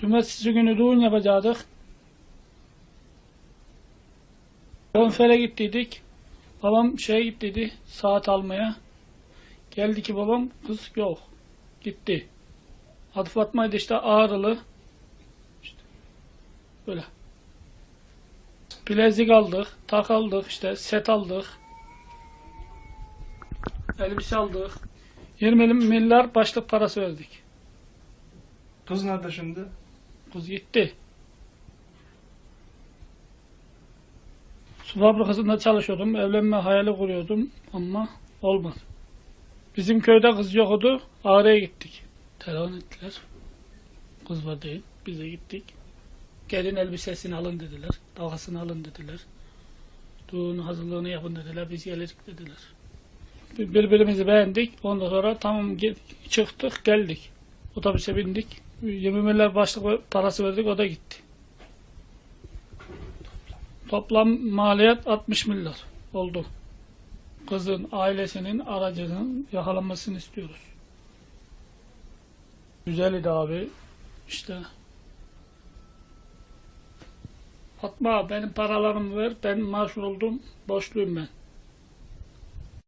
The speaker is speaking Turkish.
Cumartesi günü düğün yapacaktık. Konfere gittiydik. Babam şeye gittiydi saat almaya. Geldi ki babam kız yok. Gitti. Adı Fatma'ydı işte ağrılı. İşte böyle. Bilezik aldık, tak aldık, işte set aldık. Elbise aldık. 20 milyar başlık parası verdik. Kız nerede şimdi? Kız gitti. Su fabrikasında çalışıyordum. Evlenme hayali kuruyordum ama olmadı. Bizim köyde kız yoktu. Ağrı'ya gittik. Telefon ettiler. Kız var değil. Biz de gittik. Gelin elbisesini alın dediler. Dalgasını alın dediler. Düğün hazırlığını yapın dediler. Biz gelirdik dediler. Bir- Birbirimizi beğendik. Ondan sonra tamam çıktık geldik. Otobüse bindik. 20 milyar başlık parası verdik o da gitti. Toplam maliyet 60 milyar oldu. Kızın ailesinin aracının yakalanmasını istiyoruz. Güzeldi abi. İşte. Fatma benim paralarımı ver. Ben maaş oldum. Borçluyum ben.